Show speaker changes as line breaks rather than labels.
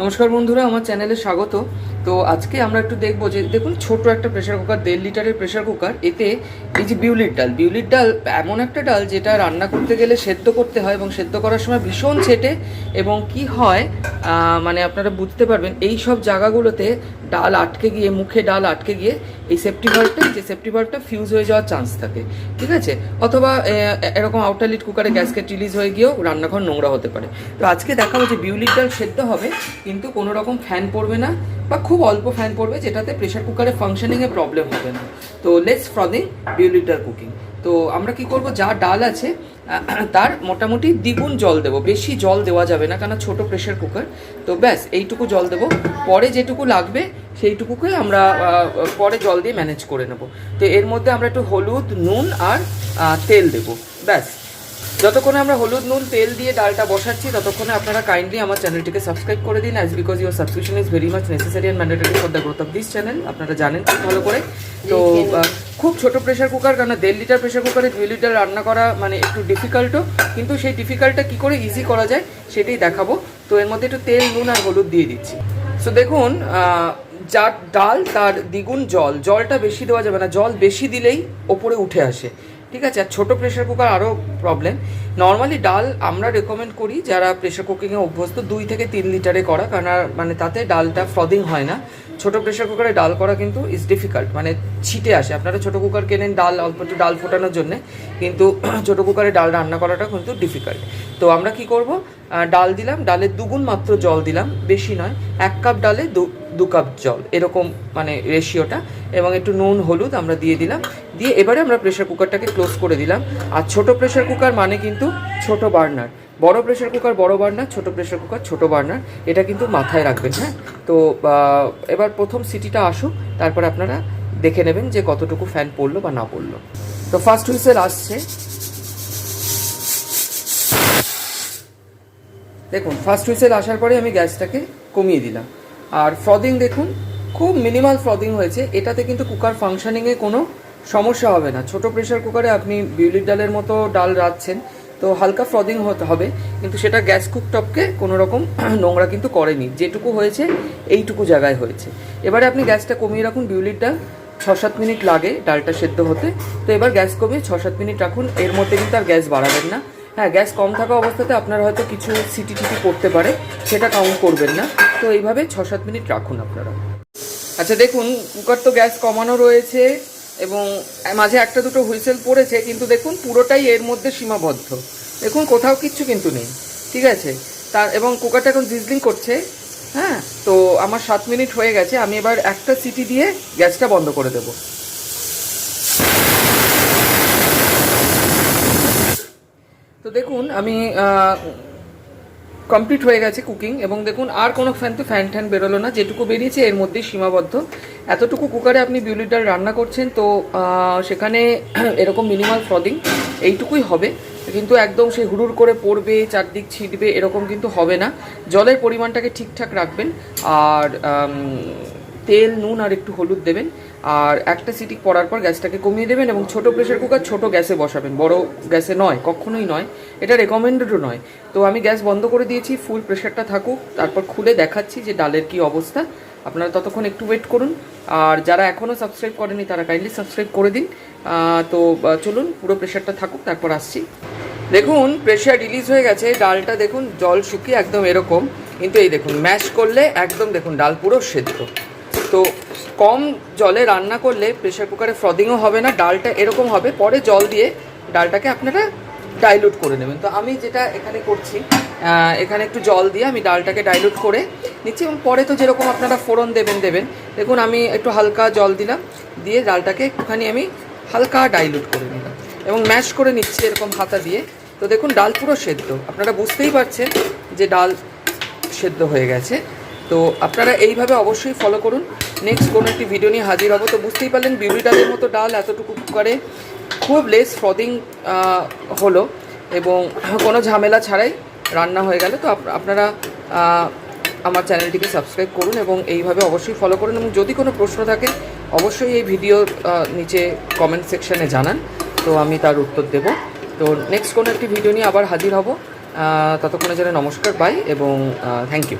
নমস্কার বন্ধুরা আমার চ্যানেলে স্বাগত। তো আজকে আমরা একটু দেখব যে, দেখুন, ছোট একটা প্রেশার কুকার দেড় লিটারের প্রেশার কুকার এতে এই যে বিউলির ডাল বিউলির ডাল এমন একটা ডাল যেটা রান্না করতে গেলে সেদ্ধ করতে হয় এবং সেদ্ধ করার সময় ভীষণ ছেটে এবং কি হয় মানে আপনারা বুঝতে পারবেন, এই সব জায়গাগুলোতে ডাল আটকে গিয়ে, মুখে ডাল আটকে গিয়ে এই সেফটি ভাল্বটা যে সেফটি ভাল্বটা ফিউজ হয়ে যাওয়ার চান্স থাকে, ঠিক আছে? অথবা এরকম আউটারলিট কুকারে গ্যাসকেট রিলিজ হয়ে গিয়েও রান্নাঘর নোংরা হতে পারে। তো আজকে দেখাবো যে বিউলির ডাল সেদ্ধ হবে, কিন্তু কোনো রকম ফ্যান পড়বে না বা খুব অল্প ফ্যান পড়বে, যেটাতে প্রেশার কুকারে ফাংশনিংয়ে প্রবলেম হবে না। তো লেটস ফ্রদিং বিউলির ডাল কুকিং তো আমরা কি করব? যা ডাল আছে তার মোটামুটি দ্বিগুণ জল দেবো। বেশি জল দেওয়া যাবে না কেন ছোট প্রেশার কুকার তো ব্যাস, এইটুকু জল দেবো। পরে যেটুকু লাগবে, সেইটুকুকে আমরা পরে জল দিয়ে ম্যানেজ করে নেব। তো এর মধ্যে আমরা একটু হলুদ, নুন আর তেল দেবো। ব্যাস। যতক্ষণে আমরা হলুদ নুন তেল দিয়ে ডালটা বসাচ্ছি ততক্ষণে আপনারা কাইন্ডলি আমার চ্যানেলটিকে সাবস্ক্রাইব করে দিন as because your subscription is very much necessary and mandatory for the growth of this channel আপনারা জানেন খুব ভালো করে। তো খুব ছোট প্রেশার কুকার কারণ দেড় লিটার প্রেশার কুকারে দুই লিটার রান্না করা মানে একটু ডিফিকাল্টও কিন্তু সেই ডিফিকাল্টটা কী করে ইজি করা যায় সেটাই দেখাবো। তো এর মধ্যে একটু তেল নুন আর হলুদ দিয়ে দিচ্ছি। সো দেখুন যার ডাল তার দ্বিগুণ জল জলটা বেশি দেওয়া যাবে না জল বেশি দিলেই ওপরে উঠে আসে। ঠিক আছে, আর ছোটো প্রেশার কুকার আরও প্রবলেম নর্মালি ডাল আমরা রেকমেন্ড করি যারা প্রেশার কুকিংয়ে অভ্যস্ত, দুই থেকে তিন লিটারে করা, কারণ মানে তাতে ডালটা ফ্রদিং হয় না। ছোট প্রেশার কুকারে ডাল করা কিন্তু ইজ ডিফিকাল্ট মানে ছিটে আসে। আপনারা ছোট কুকার কেনেন ডাল, অল্প একটু ডাল ফোটানোর জন্যে, কিন্তু ছোট কুকারে ডাল রান্না করাটা কিন্তু ডিফিকাল্ট তো আমরা কি করব? ডাল দিলাম ডালের দুগুণ মাত্র জল দিলাম, বেশি নয়, এক কাপ ডালে দু দু কাপ জল, এরকম মানে রেশিওটা এবং একটু নুন, হলুদ আমরা দিয়ে দিলাম। দিয়ে এবারে আমরা প্রেশার কুকারটাকে ক্লোজ করে দিলাম। আর ছোট প্রেশার কুকার মানে কিন্তু ছোট বার্নার বড় প্রেশার কুকার বড় বার্নার ছোট প্রেশার কুকার ছোট বার্নার এটা কিন্তু মাথায় রাখবেন হ্যাঁ? তো এবার প্রথম সিটিটা আসুক, তারপর আপনারা দেখে নেবেন যে কতটুকু ফ্যান পড়ল বা না পড়ল। তো ফার্স্ট হুইসেল আসছে। দেখুন ফার্স্ট হুইসেল আসার পরে আমি গ্যাসটাকে কমিয়ে দিলাম। আর ফ্রদিং দেখুন, খুব মিনিমাল ফ্রদিং হয়েছে। এটাতে কিন্তু কুকার ফাংশনিংয়ে কোনো সমস্যা হবে না। ছোট প্রেশার কুকারে আপনি বিউলির ডালের মতো ডাল রাঁধছেন, তো হালকা ফ্রদিং হতে হবে, কিন্তু সেটা গ্যাস কুকটপকে কোনো রকম নোংরা কিন্তু করেনি। যেটুকু হয়েছে, এইটুকু জায়গায় হয়েছে। এবারে আপনি গ্যাসটা কমিয়ে রাখুন, বিউলির ডাল ছ সাত মিনিট লাগে ডালটা সেদ্ধ হতে। তো এবার গ্যাস কমিয়ে ছ সাত মিনিট রাখুন, এর মধ্যে কিন্তু আর গ্যাস বাড়াবেন না। হ্যাঁ গ্যাস কম থাকা অবস্থাতে আপনার হয়তো কিছু সিটি টিটি পড়তে পারে সেটা কাউন্ট করবেন না। তো এইভাবে ছ সাত মিনিট রাখুন আপনারা। আচ্ছা দেখুন কুকার তো গ্যাস কমানো রয়েছে। এবং মাঝে একটা দুটো হুইসেল পড়েছে, কিন্তু দেখুন পুরোটাই এর মধ্যে সীমাবদ্ধ। দেখুন কোথাও কিচ্ছু কিন্তু নেই, ঠিক আছে? তার, এবং কুকারটা এখন জিজলিং করছে হ্যাঁ? তো আমার সাত মিনিট হয়ে গেছে, আমি এবার একটা সিটি দিয়ে গ্যাসটা বন্ধ করে দেবো। তো দেখুন, আমি কমপ্লিট হয়ে গেছে কুকিং, এবং দেখুন আর কোনো ফ্যান তো ফ্যান ট্যান বেরোলো না, যেটুকু বেরিয়েছে এর মধ্যেই সীমাবদ্ধ। এতটুকু কুকারে আপনি বিউলির ডাল রান্না করছেন, তো সেখানে এরকম মিনিমাল ফ্রদিং এইটুকুই হবে। কিন্তু একদম সে হুড়ুর করে পড়বে, চারদিক ছিটবে, এরকম কিন্তু হবে না। জলের পরিমাণটাকে ঠিকঠাক রাখবেন, আর তেল, নুন আর একটু হলুদ দেবেন। আর একটা সিটি পড়ার পর গ্যাসটাকে কমিয়ে দেবেন এবং ছোট প্রেশার কুকার ছোট গ্যাসে বসাবেন। বড় গ্যাসে নয়, কখনোই নয়। এটা রেকমেন্ডেডও নয়। তো আমি গ্যাস বন্ধ করে দিয়েছি ফুল প্রেশারটা থাকুক, তারপর খুলে দেখাচ্ছি যে ডালের কি অবস্থা। আপনারা ততক্ষণ একটু ওয়েট করুন। আর যারা এখনও সাবস্ক্রাইব করেনি তারা কাইন্ডলি সাবস্ক্রাইব করে দিন। তো চলুন, পুরো প্রেশারটা থাকুক, তারপর আসছি। দেখুন প্রেশার রিলিজ হয়ে গেছে। ডালটা দেখুন, জল শুকিয়ে একদম এরকম। কিন্তু এই দেখুন ম্যাশ করলে একদম দেখুন, ডাল পুরো সেদ্ধ। তো, কম জলে রান্না করলে প্রেশার কুকারে ফ্রদিংও হবে না, ডালটা এরকম হবে। পরে জল দিয়ে ডালটাকে আপনারা ডাইলুট করে নেবেন। তো আমি যেটা এখানে করছি এখানে একটু জল দিয়ে আমি ডালটাকে ডাইলুট করে নিচ্ছি এবং পরে তো যেরকম আপনারা ফোড়ন দেবেন দেবেন, দেখুন আমি একটু হালকা জল দিলাম, দিয়ে ডালটাকে একটুখানি আমি হালকা ডাইলুট করে নিলাম এবং ম্যাশ করে নিচ্ছি এরকম হাতা দিয়ে। তো দেখুন ডাল পুরো সেদ্ধ। আপনারা বুঝতেই পারছেন যে ডাল সেদ্ধ হয়ে গেছে। তো আপনারা এইভাবে অবশ্যই ফলো করুন। নেক্সট কোনো একটি ভিডিও নিয়ে হাজির হব। তো বুঝতেই পারলেন বিউলি ডালের মতো ডাল এতটুকু কুকারে খুব লেস ফ্রদিং হলো এবং কোনো ঝামেলা ছাড়াই রান্না হয়ে গেলে তো আপ- আপনারা আমার চ্যানেলটিকে সাবস্ক্রাইব করুন এবং এইভাবে অবশ্যই ফলো করুন এবং যদি কোনো প্রশ্ন থাকে, অবশ্যই এই ভিডিওর নিচে কমেন্ট সেকশানে জানান। তো আমি তার উত্তর দেব। তো নেক্সট কোনো একটি ভিডিও নিয়ে আবার হাজির হব। ততক্ষণে যেন নমস্কার বাই এবং থ্যাংক ইউ